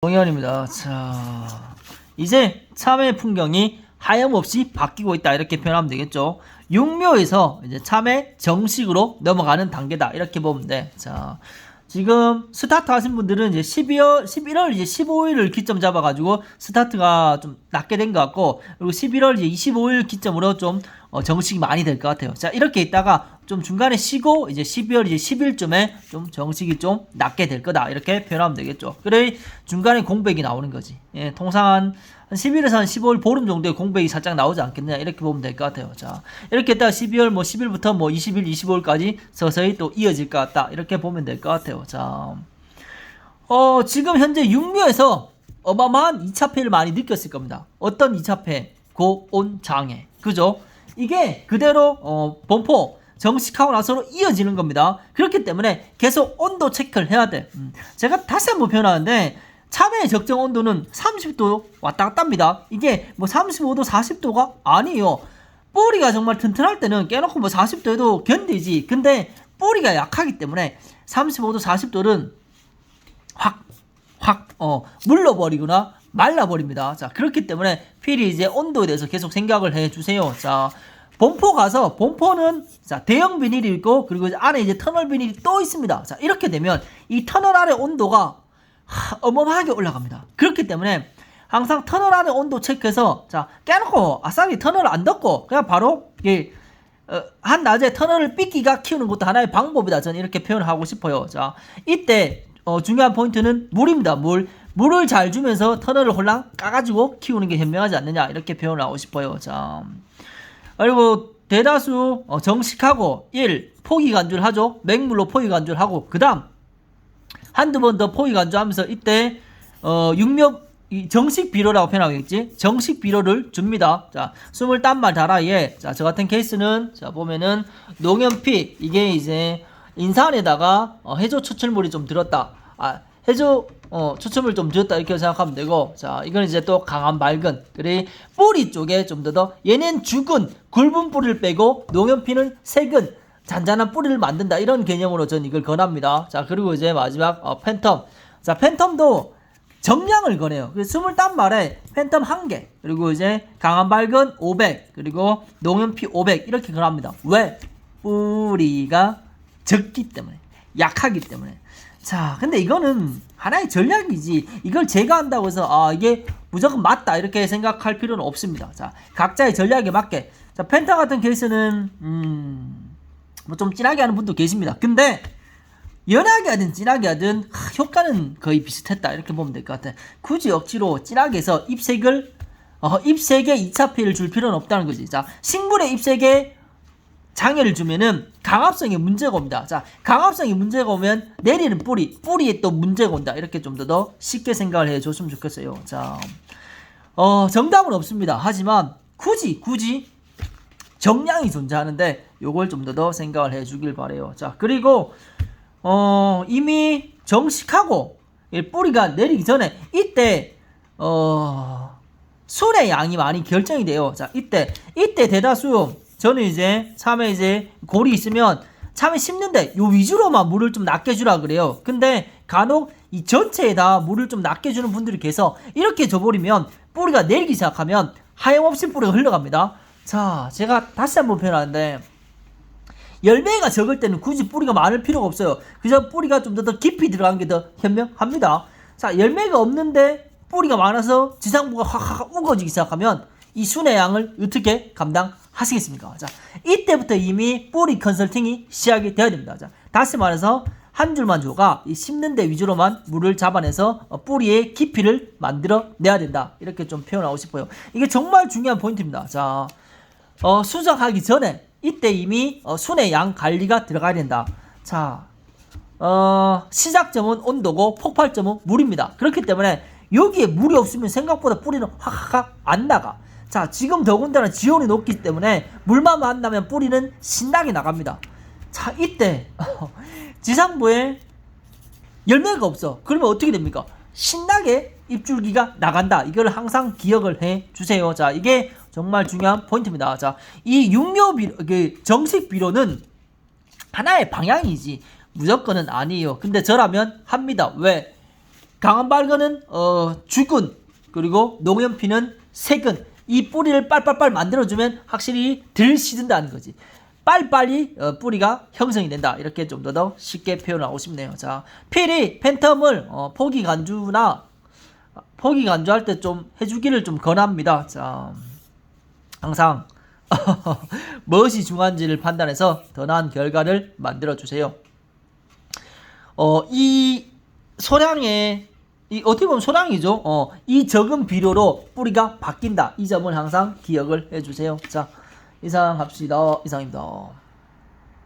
동현입니다. 자, 이제 참외 풍경이 하염없이 바뀌고 있다 이렇게 표현하면 되겠죠. 육묘에서 이제 참외 정식으로 넘어가는 단계다 이렇게 보면 돼. 자, 지금 스타트 하신 분들은 이제 12월, 11월 이제 15일을 기점 잡아 가지고 스타트가 좀 낮게 된 것 같고 그리고 11월 이제 25일 기점으로 좀 어, 정식이 많이 될 것 같아요. 자, 이렇게 있다가 좀 중간에 쉬고 이제 12월 이제 10일쯤에 좀 정식이 좀 낮게 될 거다 이렇게 표현하면 되겠죠. 그래 중간에 공백이 나오는 거지. 예, 통상 한, 한 10일에서 한 15일 보름 정도의 공백이 살짝 나오지 않겠느냐 이렇게 보면 될 것 같아요. 자, 이렇게 있다가 12월 뭐 10일부터 뭐 20일, 25일까지 서서히 또 이어질 것 같다 이렇게 보면 될 것 같아요. 자, 어 지금 현재 육묘에서 어마어마한 2차 폐를 많이 느꼈을 겁니다. 어떤 2차 폐? 고온 장애. 그죠? 이게 그대로 어, 범포 정식하고 나서로 이어지는 겁니다. 그렇기 때문에 계속 온도 체크를 해야 돼. 음, 제가 다시 한번 표현하는데 참외의 적정 온도는 30도 왔다 갔다 합니다. 이게 뭐 35도, 40도가 아니에요. 뿌리가 정말 튼튼할 때는 깨놓고 뭐 40도에도 견디지. 근데 뿌리가 약하기 때문에 35도, 40도는 확, 확, 어, 물러버리거나 말라버립니다. 자, 그렇기 때문에 필히 이제 온도에 대해서 계속 생각을 해 주세요. 자, 본포 가서, 본포는, 자, 대형 비닐이 있고, 그리고 이제 안에 이제 터널 비닐이 또 있습니다. 자, 이렇게 되면 이 터널 안의 온도가 하, 어마어마하게 올라갑니다. 그렇기 때문에 항상 터널 안의 온도 체크해서, 자, 깨놓고 아싸리 터널을 안 덮고, 그냥 바로, 이, 어, 한낮에 터널을 삐끼가 키우는 것도 하나의 방법이다. 저는 이렇게 표현하고 싶어요. 자, 이때 어, 중요한 포인트는 물입니다. 물. 물을 잘 주면서 터널을 홀랑 까가지고 키우는 게 현명하지 않느냐 이렇게 표현을 하고 싶어요. 자, 그리고 대다수 어, 정식하고 1 포기 간주를 하죠. 맹물로 포기 간주를 하고 그 다음 한두 번 더 포기 간주하면서 이때 어, 이 정식 비료라고 표현하겠지. 정식 비료를 줍니다. 자, 20단말 다라이에 자, 저 같은 케이스는 자, 보면은 농염피 이게 이제 인산에다가 어, 해조 추출물이 좀 들었다. 아, 해조 어, 추출물 좀 들었다 이렇게 생각하면 되고 자, 이건 이제 또 강한 맑은 그리 뿌리 쪽에 좀 더 더 얘는 죽은 굵은 뿌리를 빼고 농염피는 색은 잔잔한 뿌리를 만든다 이런 개념으로 전 이걸 권합니다. 자, 그리고 이제 마지막 어, 팬텀. 자, 팬텀도 정량을 거네요. 그 20단말에 팬텀 1개, 그리고 이제 강한 밝은 500, 그리고 농염피 500 이렇게 권합니다. 왜? 뿌리가 적기 때문에, 약하기 때문에. 자, 근데 이거는 하나의 전략이지. 이걸 제가 한다고 해서 아, 이게 무조건 맞다 이렇게 생각할 필요는 없습니다. 자, 각자의 전략에 맞게. 자, 펜타 같은 케이스는 음, 뭐 좀 진하게 하는 분도 계십니다. 근데 연하게 하든 진하게 하든 하, 효과는 거의 비슷했다 이렇게 보면 될 것 같아. 굳이 억지로 진하게 해서 ip색을 어, ip색에 2차 피해를 줄 필요는 없다는 거지. 자, 식물의 ip색에 장애를 주면은 강압성에 문제가 옵니다. 자, 강압성에 문제가 오면 내리는 뿌리, 뿌리에 또 문제가 온다. 이렇게 좀 더 더 쉽게 생각을 해 줬으면 좋겠어요. 자, 어, 정답은 없습니다. 하지만 굳이 굳이 정량이 존재하는데 요걸 좀 더 더 생각을 해 주길 바래요. 자, 그리고 어, 이미 정식하고 이 뿌리가 내리기 전에 이때 어, 순의 양이 많이 결정이 돼요. 자, 이때 이때 대다수 저는 이제 참외 이제 골이 있으면 참외 심는데 요 위주로만 물을 좀 낮게 주라 그래요. 근데 간혹 이 전체에다 물을 좀 낮게 주는 분들이 계서 이렇게 줘버리면 뿌리가 내리기 시작하면 하염없이 뿌리가 흘러갑니다. 자, 제가 다시 한번 표현하는데 열매가 적을 때는 굳이 뿌리가 많을 필요가 없어요. 그저 뿌리가 좀 더 깊이 들어간 게 더 현명합니다. 자, 열매가 없는데 뿌리가 많아서 지상부가 확확 우거지기 시작하면 이 순의 양을 어떻게 감당 하시겠습니까? 자, 이때부터 이미 뿌리 컨설팅이 시작이 되어야 됩니다. 자, 다시 말해서 한 줄만 줘가 이 심는 데 위주로만 물을 잡아내서 어, 뿌리의 깊이를 만들어 내야 된다. 이렇게 좀 표현하고 싶어요. 이게 정말 중요한 포인트입니다. 자, 어, 수정하기 전에 이때 이미 어, 순의 양 관리가 들어가야 된다. 자, 어, 시작점은 온도고 폭발점은 물입니다. 그렇기 때문에 여기에 물이 없으면 생각보다 뿌리는 확확 안 나가. 자, 지금 더군다나 지온이 높기 때문에 물만 만나면 뿌리는 신나게 나갑니다. 자, 이때 지상부에 열매가 없어. 그러면 어떻게 됩니까? 신나게 입줄기가 나간다. 이걸 항상 기억을 해 주세요. 자, 이게 정말 중요한 포인트입니다. 자, 이 육묘 비료, 그 정식 비료는 하나의 방향이지 무조건은 아니에요. 근데 저라면 합니다. 왜? 강한 발근은 어, 죽은 그리고 농염피는 세근 이 뿌리를 빨빨빨 만들어주면 확실히 덜 시든다는 거지. 빨리빨리 어, 뿌리가 형성이 된다. 이렇게 좀 더 더 쉽게 표현하고 싶네요. 자, 필히 팬텀을 어, 포기 간주나 포기 간주할 때 좀 해주기를 좀 권합니다. 자, 항상 무엇이 중요한지를 판단해서 더 나은 결과를 만들어 주세요. 어, 이 소량의 이 어떻게 보면 소량이죠. 어, 이 적은 비료로 뿌리가 바뀐다. 이 점을 항상 기억을 해주세요. 자, 이상 합시다. 이상입니다.